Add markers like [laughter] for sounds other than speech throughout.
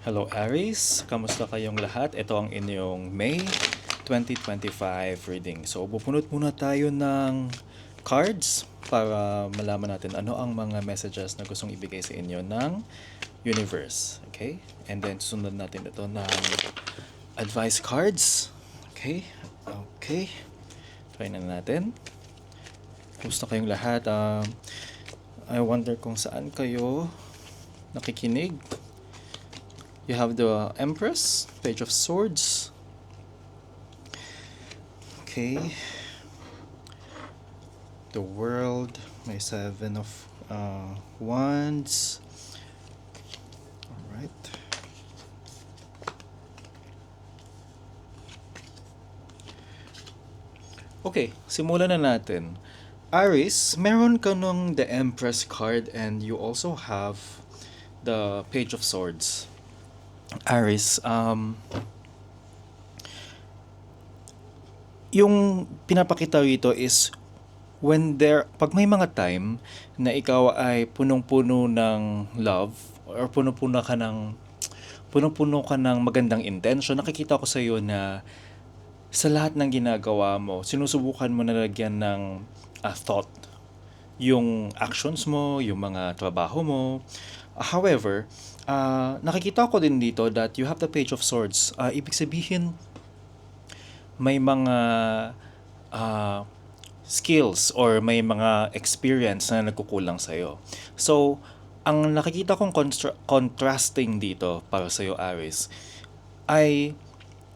Hello Aries, kamusta kayong lahat? Ito ang inyong May 2025 reading. So, bupunot muna tayo ng cards para malaman natin ano ang mga messages na gustong ibigay sa inyo ng universe. Okay? And then, sunod natin ito ng advice cards. Okay? Okay. Try na natin. Kumusta kayong lahat? Um, I wonder kung saan kayo nakikinig. You have the Empress, Page of Swords. Okay. The World, may Seven of uh, Wands. Alright. Okay, simulan na natin. Aris, meron ka nung the Empress card and you also have the Page of Swords. Aris, um, yung pinapakita rito is when there, pag may mga time na ikaw ay punong-puno ng love or punong-puno ka ng punong-puno ka ng magandang intention, nakikita ko sa iyo na sa lahat ng ginagawa mo, sinusubukan mo na lagyan ng ah, thought yung actions mo, yung mga trabaho mo. However, ah, nakikita ko din dito that you have the Page of Swords. Ah, ibig sabihin, may mga ah, skills or may mga experience na nagkukulang sa'yo. So, ang nakikita kong constra- contrasting dito para sa'yo, Aris, ay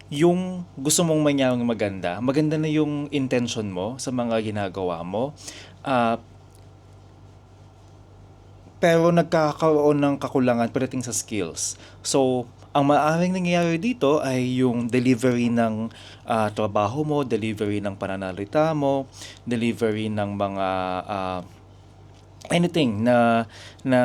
yung gusto mong manyang maganda, maganda na yung intention mo sa mga ginagawa mo, ah, pero nagkakaroon ng kakulangan pagdating sa skills. So, ang maaaring nangyayari dito ay yung delivery ng ah, trabaho mo, delivery ng pananalita mo, delivery ng mga ah, anything na na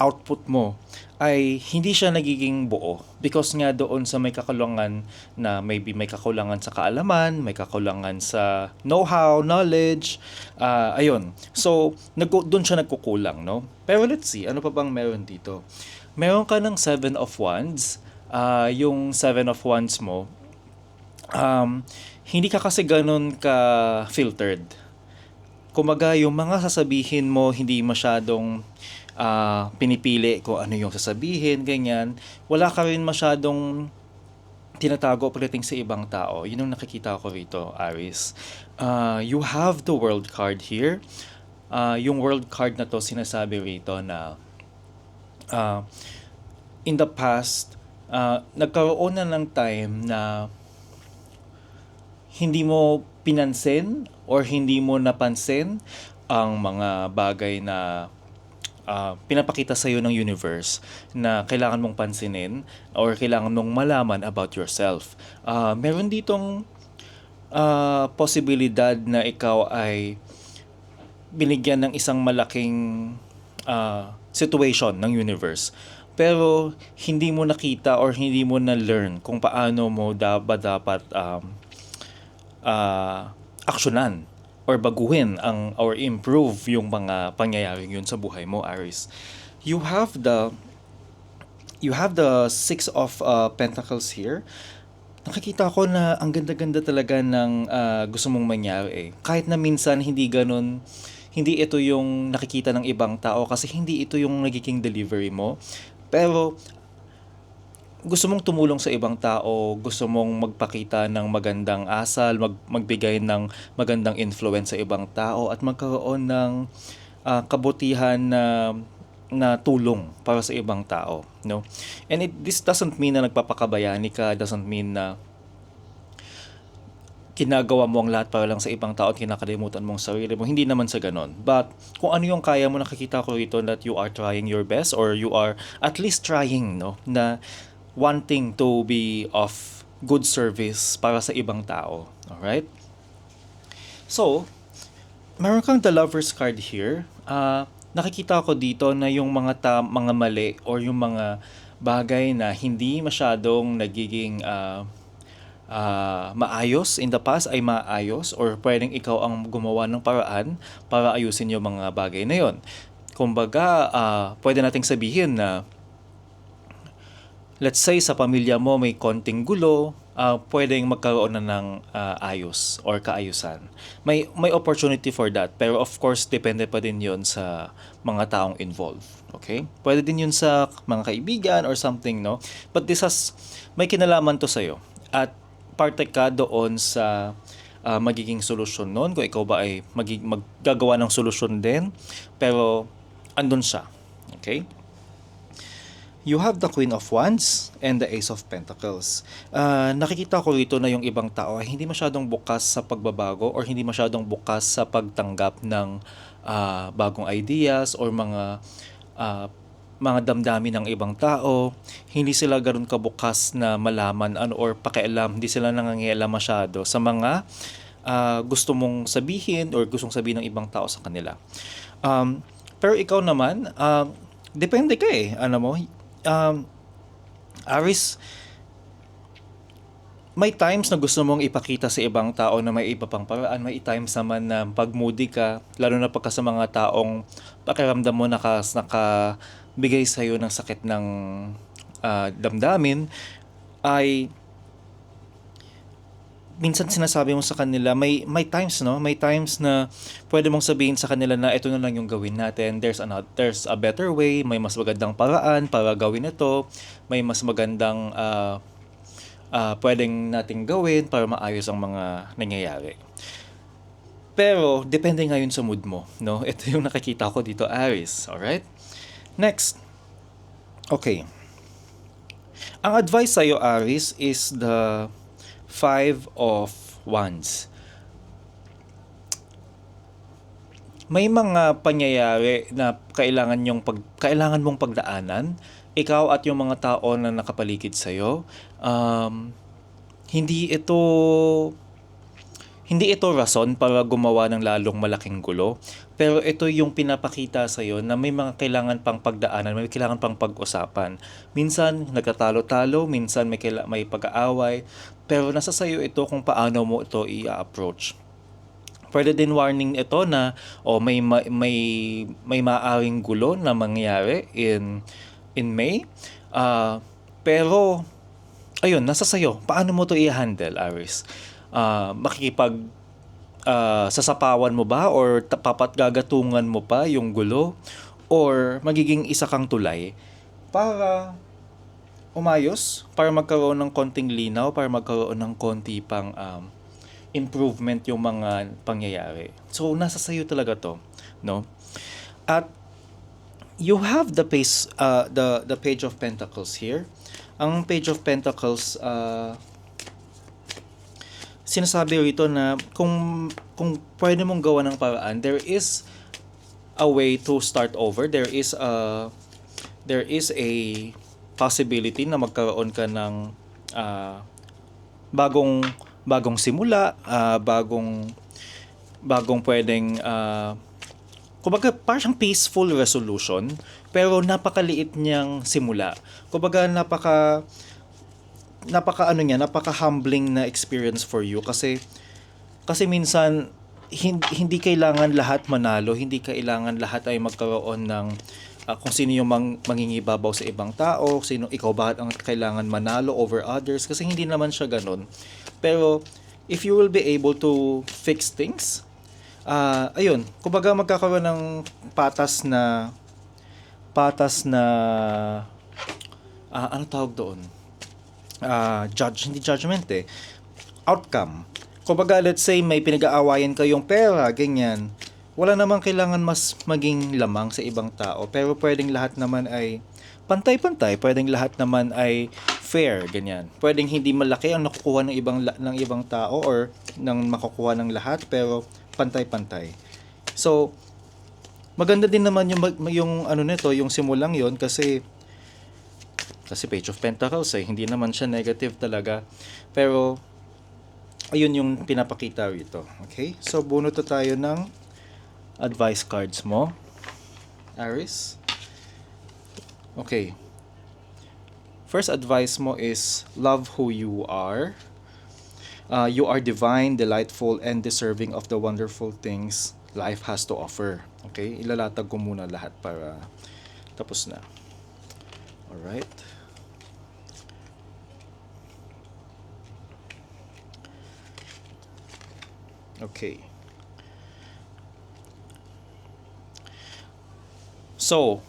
output mo ay hindi siya nagiging buo because nga doon sa may kakulangan na maybe may kakulangan sa kaalaman, may kakulangan sa know-how, knowledge, ah, ayun. So, nag doon siya nagkukulang, no? Pero let's see, ano pa bang meron dito? Meron ka ng Seven of Wands, ah, yung Seven of Wands mo, um, hindi ka kasi ganun ka filtered kumaga yung mga sasabihin mo hindi masyadong ah, pinipili kung ano yung sasabihin, ganyan. Wala ka rin masyadong tinatago pagdating sa ibang tao. Yun ang nakikita ko rito, Aris. Ah, you have the world card here. Ah, yung world card na to sinasabi rito na ah, in the past, ah, nagkaroon na ng time na hindi mo pinansin or hindi mo napansin ang mga bagay na ah, pinapakita sa iyo ng universe na kailangan mong pansinin or kailangan mong malaman about yourself. Ah, meron ditong ah, posibilidad na ikaw ay binigyan ng isang malaking ah, situation ng universe. Pero hindi mo nakita or hindi mo na-learn kung paano mo dapat dapat um, ah, aksyonan or baguhin ang or improve yung mga pangyayaring yun sa buhay mo, Aris. You have the you have the Six of uh, Pentacles here. Nakikita ko na ang ganda-ganda talaga ng ah, gusto mong mangyari eh. Kahit na minsan hindi ganun, hindi ito yung nakikita ng ibang tao kasi hindi ito yung nagiging delivery mo. Pero gusto mong tumulong sa ibang tao, gusto mong magpakita ng magandang asal, mag, magbigay ng magandang influence sa ibang tao at magkaroon ng ah, kabutihan na na tulong para sa ibang tao, no? And it this doesn't mean na nagpapakabayani ka, doesn't mean na ginagawa mo ang lahat para lang sa ibang tao at kinakalimutan mo ang sarili mo. Hindi naman sa ganon. But kung ano yung kaya mo, nakikita ko rito that you are trying your best or you are at least trying, no? Na wanting to be of good service para sa ibang tao. Alright? So, meron kang the lover's card here. Ah, nakikita ko dito na yung mga ta- mga mali or yung mga bagay na hindi masyadong nagiging ah, ah, maayos in the past ay maayos or pwedeng ikaw ang gumawa ng paraan para ayusin yung mga bagay na yon. Kumbaga, ah, pwede nating sabihin na let's say sa pamilya mo may konting gulo, ah, pwedeng magkaroon na ng ah, ayos or kaayusan. May may opportunity for that. Pero of course, depende pa din 'yon sa mga taong involved. Okay? Pwede din 'yun sa mga kaibigan or something, no? But this has may kinalaman to sa'yo. At parte ka doon sa ah, magiging solusyon noon kung ikaw ba ay magig maggagawa ng solusyon din pero andun siya okay You have the Queen of Wands and the Ace of Pentacles. Ah, nakikita ko rito na yung ibang tao ay hindi masyadong bukas sa pagbabago or hindi masyadong bukas sa pagtanggap ng ah, bagong ideas or mga ah, mga damdamin ng ibang tao. Hindi sila ganoon kabukas na malaman ano or pakialam. Hindi sila nangangialam masyado sa mga ah, gusto mong sabihin or gustong sabihin ng ibang tao sa kanila. Um, pero ikaw naman, um, depende ka eh. Ano mo, um, Aris, may times na gusto mong ipakita sa ibang tao na may iba pang paraan. May times naman na pag ka, lalo na pagka sa mga taong pakiramdam mo naka, nakabigay sa'yo ng sakit ng ah, damdamin, ay minsan sinasabi mo sa kanila, may may times no, may times na pwede mong sabihin sa kanila na ito na lang yung gawin natin. There's another, there's a better way, may mas magandang paraan para gawin ito. May mas magandang ah ah, pwedeng nating gawin para maayos ang mga nangyayari. Pero depende ngayon sa mood mo, no? [laughs] Ito yung nakikita ko dito, Aries, alright? Next. Okay. Ang advice sa'yo, Aries, is the Five of Wands. May mga pangyayari na kailangan yung pag kailangan mong pagdaanan ikaw at yung mga tao na nakapaligid sa iyo. Um, hindi ito hindi ito rason para gumawa ng lalong malaking gulo, pero ito yung pinapakita sa iyo na may mga kailangan pang pagdaanan, may kailangan pang pag-usapan. Minsan nagkatalo-talo, minsan may kaila- may pag-aaway, pero nasa sa iyo ito kung paano mo ito i-approach. Pwede din warning ito na o may ma- may may maaring gulo na mangyari in in May. Ah, pero ayun, nasa sayo. Paano mo to i-handle, Aris? Ah, makikipag ah, sasapawan mo ba or ta- papatgagatungan mo pa yung gulo or magiging isa kang tulay para umayos, para magkaroon ng konting linaw, para magkaroon ng konti pang um, improvement yung mga pangyayari. So nasa sayo talaga to, no? At you have the page uh, the the page of pentacles here. Ang page of pentacles uh, sinasabi rito na kung kung pwede mong gawa ng paraan, there is a way to start over. There is a there is a possibility na magkaroon ka ng ah, bagong bagong simula, ah, bagong bagong pwedeng ah, kumbaga parang peaceful resolution pero napakaliit niyang simula. Kumbaga napaka napaka ano niya, napaka humbling na experience for you kasi kasi minsan hindi, hindi kailangan lahat manalo, hindi kailangan lahat ay magkaroon ng ah, kung sino yung mang, mangingibabaw sa ibang tao, sino ikaw ba ang kailangan manalo over others kasi hindi naman siya ganun. Pero if you will be able to fix things, ah ayun, kumbaga magkakaroon ng patas na patas na ah, ano tawag doon? ah judge, hindi judgment eh. Outcome. Kumbaga, let's say may pinag-aawayan kayong pera, ganyan. Wala namang kailangan mas maging lamang sa ibang tao. Pero pwedeng lahat naman ay pantay-pantay. Pwedeng lahat naman ay fair, ganyan. Pwedeng hindi malaki ang nakukuha ng ibang ng ibang tao or ng makukuha ng lahat, pero pantay-pantay. So, maganda din naman yung yung ano nito, yung simulang 'yon kasi kasi Page of Pentacles eh, hindi naman siya negative talaga. Pero, ayun yung pinapakita rito. Okay? So, bunot tayo ng advice cards mo. Aries. Okay. First advice mo is love who you are. Uh, you are divine, delightful, and deserving of the wonderful things life has to offer. Okay? Ilalatag ko muna lahat para tapos na. Alright? Okay. So,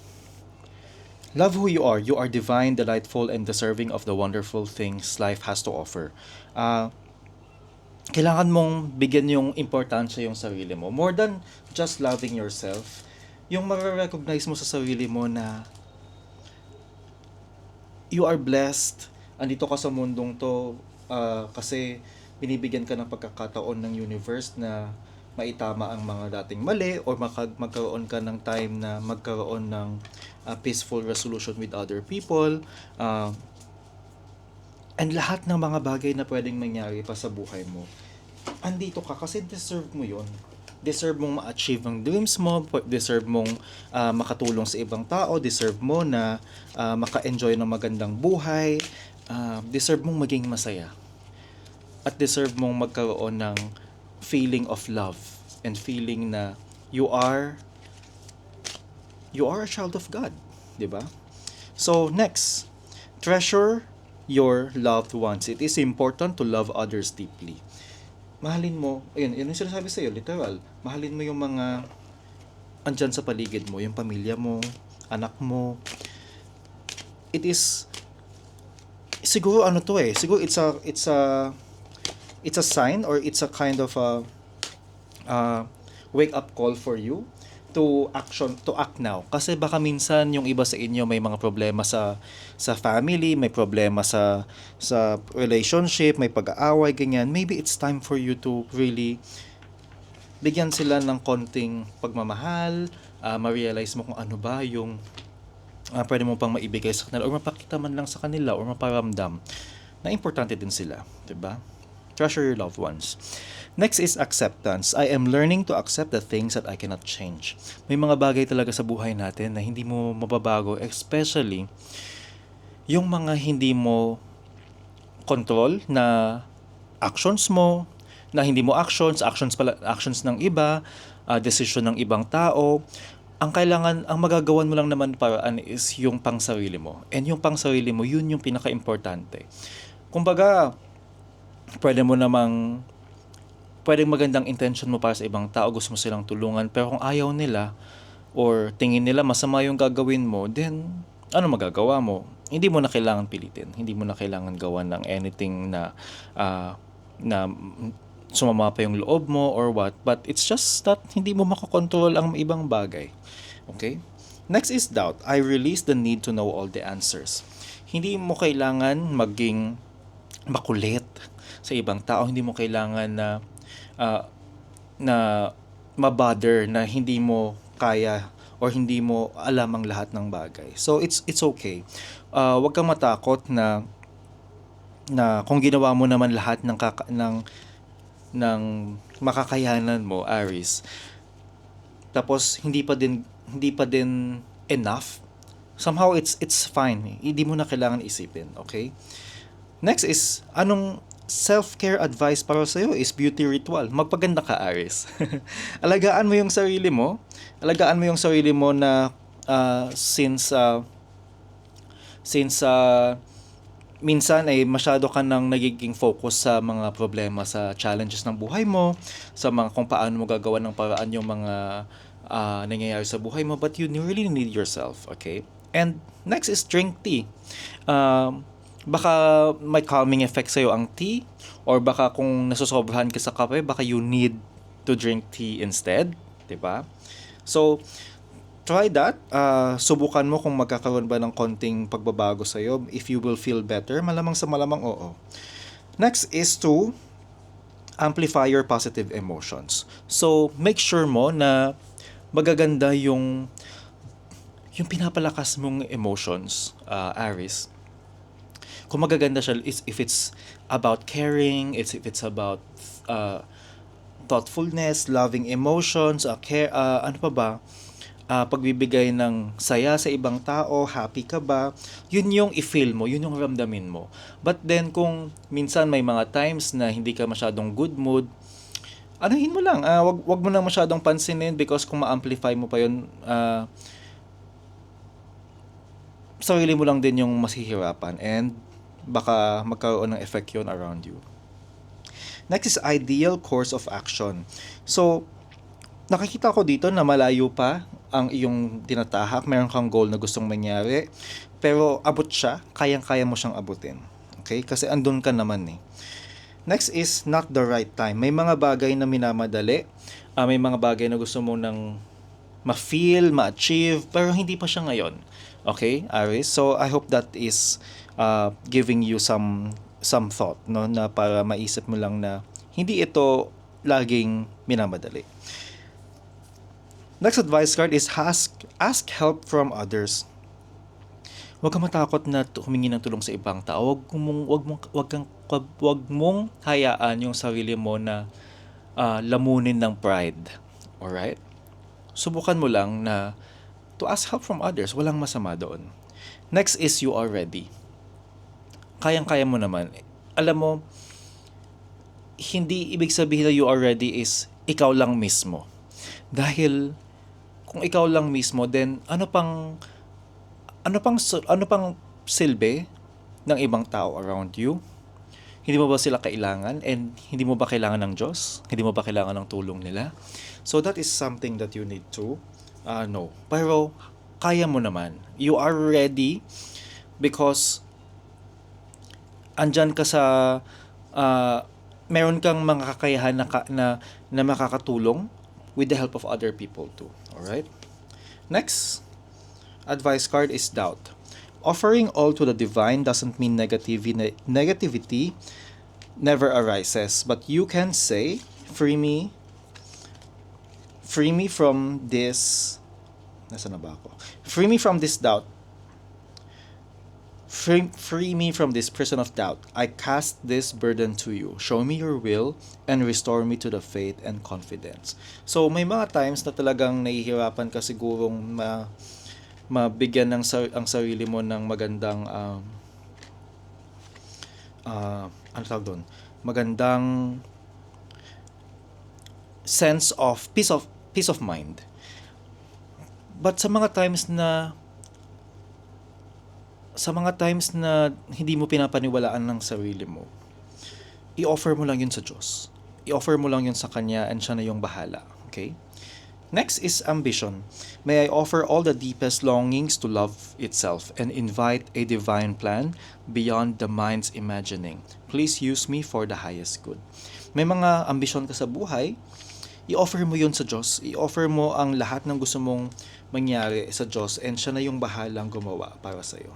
love who you are. You are divine, delightful, and deserving of the wonderful things life has to offer. Ah, kailangan mong bigyan yung importansya yung sarili mo. More than just loving yourself, yung mare-recognize mo sa sarili mo na you are blessed. Andito ka sa mundong to ah, kasi binibigyan ka ng pagkakataon ng universe na maitama ang mga dating mali or maka- magkaroon ka ng time na magkaroon ng ah, peaceful resolution with other people. Ah, and lahat ng mga bagay na pwedeng mangyari pa sa buhay mo, andito ka kasi deserve mo yon deserve mong ma-achieve ang dreams mo, deserve mong ah, makatulong sa ibang tao, deserve mo na ah, maka-enjoy ng magandang buhay, ah, deserve mong maging masaya. At deserve mong magkaroon ng feeling of love and feeling na you are you are a child of God, 'di ba? So next, treasure your loved ones. It is important to love others deeply. Mahalin mo, ayun, yun yung sinasabi sa'yo, literal. Mahalin mo yung mga andyan sa paligid mo, yung pamilya mo, anak mo. It is, siguro ano to eh, siguro it's a, it's a, it's a sign or it's a kind of a, uh, wake up call for you to action to act now. Kasi baka minsan yung iba sa inyo may mga problema sa sa family may problema sa sa relationship may pag-aaway ganyan. Maybe it's time for you to really bigyan sila ng konting pagmamahal ah, ma-realize mo kung ano ba yung ah, pwede mo pang maibigay sa kanila or mapakita man lang sa kanila or maparamdam na importante din sila 'di ba treasure your loved ones Next is acceptance. I am learning to accept the things that I cannot change. May mga bagay talaga sa buhay natin na hindi mo mababago, especially yung mga hindi mo control na actions mo, na hindi mo actions, actions pala, actions ng iba, ah, decision ng ibang tao. Ang kailangan, ang magagawan mo lang naman paraan is yung pang sarili mo. And yung pang sarili mo, yun yung pinaka-importante. Kumbaga, pwede mo namang pwedeng magandang intention mo para sa ibang tao, gusto mo silang tulungan, pero kung ayaw nila or tingin nila masama yung gagawin mo, then ano magagawa mo? Hindi mo na kailangan pilitin. Hindi mo na kailangan gawan ng anything na ah, na sumama pa yung loob mo or what. But it's just that hindi mo makokontrol ang ibang bagay. Okay? Next is doubt. I release the need to know all the answers. Hindi mo kailangan maging makulit sa ibang tao. Hindi mo kailangan na ah, na mabother na hindi mo kaya or hindi mo alam ang lahat ng bagay. So it's it's okay. Ah, wag kang matakot na na kung ginawa mo naman lahat ng kaka, ng ng makakayanan mo, Aris. Tapos hindi pa din hindi pa din enough. Somehow it's it's fine. Hindi mo na kailangan isipin, okay? Next is anong self-care advice para sa iyo is beauty ritual. Magpaganda ka, Aris. [laughs] Alagaan mo yung sarili mo. Alagaan mo yung sarili mo na ah, since ah, since ah, minsan ay masyado ka nang nagiging focus sa mga problema sa challenges ng buhay mo, sa mga kung paano mo gagawa ng paraan yung mga ah, nangyayari sa buhay mo, but you really need yourself, okay? And next is drink tea. Um, baka may calming effect sa'yo ang tea, or baka kung nasusobrahan ka sa kape, baka you need to drink tea instead, 'di ba? So, try that. Ah, subukan mo kung magkakaroon ba ng konting pagbabago sa iyo. If you will feel better, malamang sa malamang oo. Next is to amplify your positive emotions. So, make sure mo na magaganda yung yung pinapalakas mong emotions, ah, Aris. Kung magaganda siya is if it's about caring, it's if it's about uh, thoughtfulness, loving emotions, uh, care, uh, ano pa ba? Ah, pagbibigay ng saya sa ibang tao, happy ka ba? Yun yung i-feel mo, yun yung ramdamin mo. But then kung minsan may mga times na hindi ka masyadong good mood, anuhin mo lang, ah, wag wag mo na masyadong pansinin because kung ma-amplify mo pa yun, ah, sarili mo lang din yung masihirapan and baka magkaroon ng effect yun around you. Next is ideal course of action. So, nakikita ko dito na malayo pa ang iyong tinatahak, meron kang goal na gustong mangyari, pero abot siya, kayang-kaya mo siyang abutin. Okay? Kasi andun ka naman eh. Next is not the right time. May mga bagay na minamadali, ah, may mga bagay na gusto mo nang ma-feel, ma-achieve, pero hindi pa siya ngayon. Okay, Aris? So, I hope that is uh, giving you some some thought, no? Na para maisip mo lang na hindi ito laging minamadali. Next advice card is ask, ask help from others. Huwag kang matakot na humingi ng tulong sa ibang tao. Huwag mong wag mong wag kang wag, mong hayaan yung sarili mo na ah, lamunin ng pride. Alright? Subukan mo lang na to ask help from others. Walang masama doon. Next is you are ready. Kayang-kaya mo naman. Alam mo, hindi ibig sabihin na you are ready is ikaw lang mismo. Dahil kung ikaw lang mismo, then ano pang ano pang ano pang silbi ng ibang tao around you? Hindi mo ba sila kailangan and hindi mo ba kailangan ng Diyos? Hindi mo ba kailangan ng tulong nila? So that is something that you need to uh, know. Pero kaya mo naman. You are ready because andyan ka sa uh, meron kang mga kakayahan na, na, na makakatulong with the help of other people too. Alright? Next, advice card is doubt. Offering all to the divine doesn't mean negativity, negativity never arises, but you can say, free me, free me from this, nasa na ba ako? Free me from this doubt. Free, free me from this prison of doubt. I cast this burden to you. Show me your will and restore me to the faith and confidence. So, may mga times na talagang nahihirapan ka sigurong ma, mabigyan ng sar- ang sarili mo ng magandang um, ah, ano tawag doon? Magandang sense of peace of peace of mind. But sa mga times na sa mga times na hindi mo pinapaniwalaan ng sarili mo, i-offer mo lang yun sa Diyos. I-offer mo lang yun sa Kanya and siya na yung bahala. Okay? Next is ambition. May I offer all the deepest longings to love itself and invite a divine plan beyond the mind's imagining. Please use me for the highest good. May mga ambisyon ka sa buhay, i-offer mo yun sa Diyos. I-offer mo ang lahat ng gusto mong mangyari sa Diyos and siya na yung bahalang gumawa para sa iyo.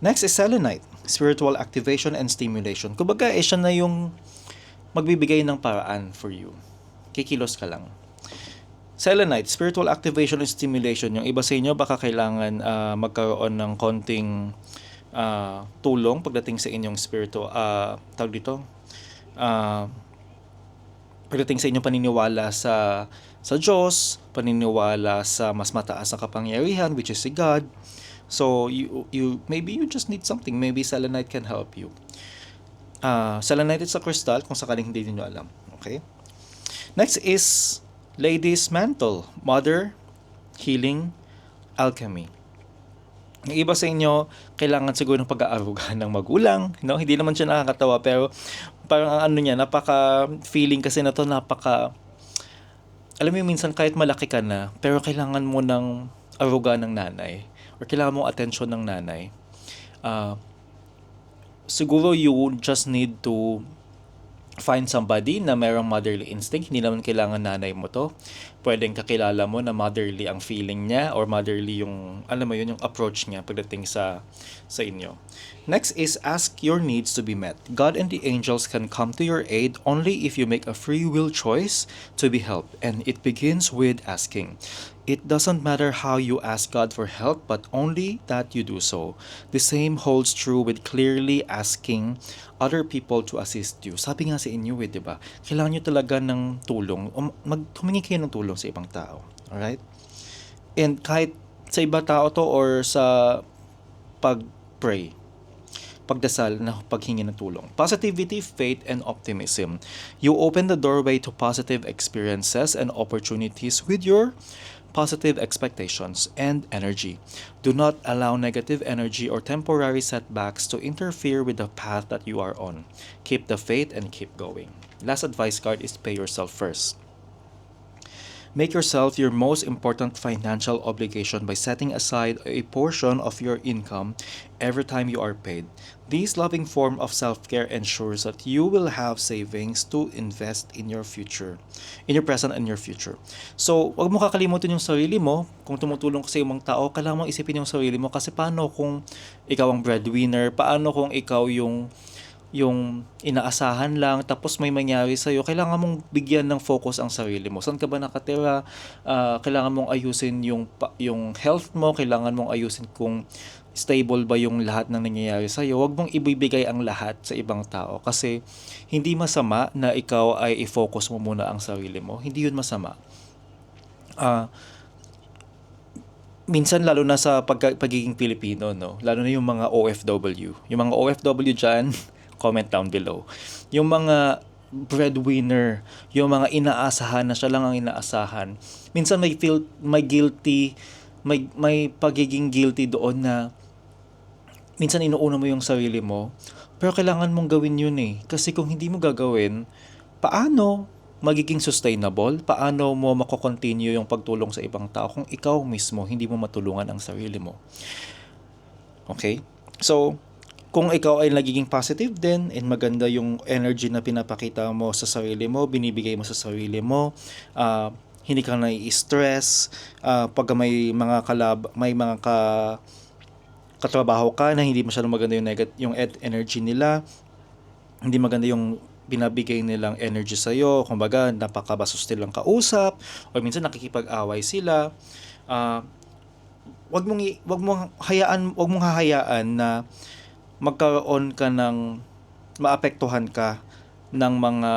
Next is selenite, spiritual activation and stimulation. Kumbaga, eh, siya na yung magbibigay ng paraan for you. Kikilos ka lang. Selenite, spiritual activation and stimulation. Yung iba sa inyo, baka kailangan ah, magkaroon ng konting ah, tulong pagdating sa inyong spiritual, uh, tawag dito, ah, pagdating sa inyong paniniwala sa sa Diyos, paniniwala sa mas mataas na kapangyarihan which is si God. So you you maybe you just need something. Maybe selenite can help you. Ah, selenite is a crystal kung sakaling hindi niyo alam. Okay? Next is ladies mantle, mother, healing, alchemy. Yung iba sa inyo, kailangan siguro ng pag-aaruga [laughs] ng magulang, no? Hindi naman siya nakakatawa, pero parang ang ano niya, napaka feeling kasi na to, napaka alam mo yung minsan kahit malaki ka na, pero kailangan mo ng aruga ng nanay or kailangan mo atensyon ng nanay. Ah, siguro you just need to find somebody na mayroong motherly instinct. Hindi naman kailangan nanay mo to. Pwedeng kakilala mo na motherly ang feeling niya or motherly yung, alam mo yun, yung approach niya pagdating sa, sa inyo. Next is ask your needs to be met. God and the angels can come to your aid only if you make a free will choice to be helped. And it begins with asking. It doesn't matter how you ask God for help, but only that you do so. The same holds true with clearly asking other people to assist you. Sabi nga sa inyo eh, di ba? Kailangan nyo talaga ng tulong. Um, Mag, humingi kayo ng tulong sa ibang tao. Alright? And kahit sa iba tao to or sa pag-pray. pagdasal na paghingi ng tulong. Positivity, faith, and optimism. You open the doorway to positive experiences and opportunities with your positive expectations and energy. Do not allow negative energy or temporary setbacks to interfere with the path that you are on. Keep the faith and keep going. Last advice card is pay yourself first. Make yourself your most important financial obligation by setting aside a portion of your income every time you are paid. This loving form of self care ensures that you will have savings to invest in your future, in your present and your future. So, wag mo kakalimutan yung sarili mo. Kung tumutulong ka sa ibang tao, kailangan mong isipin yung sarili mo kasi paano kung ikaw ang breadwinner, paano kung ikaw yung yung inaasahan lang tapos may mangyari sa iyo kailangan mong bigyan ng focus ang sarili mo. Saan ka ba nakatira? Ah, kailangan mong ayusin yung yung health mo kailangan mong ayusin kung stable ba yung lahat ng nangyayari sa iyo wag mong ibibigay ang lahat sa ibang tao kasi hindi masama na ikaw ay i-focus mo muna ang sarili mo. Hindi yun masama. Ah minsan lalo na sa pagka, pagiging Pilipino, no? Lalo na yung mga OFW. Yung mga OFW dyan, [laughs] comment down below. Yung mga breadwinner, yung mga inaasahan na siya lang ang inaasahan. Minsan may feel may guilty, may may pagiging guilty doon na minsan inuuna mo yung sarili mo, pero kailangan mong gawin yun eh. Kasi kung hindi mo gagawin, paano magiging sustainable? Paano mo mako-continue yung pagtulong sa ibang tao kung ikaw mismo hindi mo matulungan ang sarili mo? Okay? So, kung ikaw ay nagiging positive din and maganda yung energy na pinapakita mo sa sarili mo, binibigay mo sa sarili mo, ah, hindi ka nai-stress, ah, pag may mga kalab, may mga ka, katrabaho ka na hindi masyadong maganda yung, negat, yung ed- energy nila, hindi maganda yung binabigay nilang energy sa iyo, kumbaga napakabastos nilang kausap o minsan nakikipag-away sila. Ah, wag mong wag mong hayaan, wag mong hahayaan na magkaroon ka ng maapektuhan ka ng mga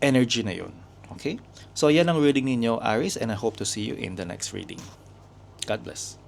energy na yun. Okay? So yan ang reading ninyo, Aris, and I hope to see you in the next reading. God bless.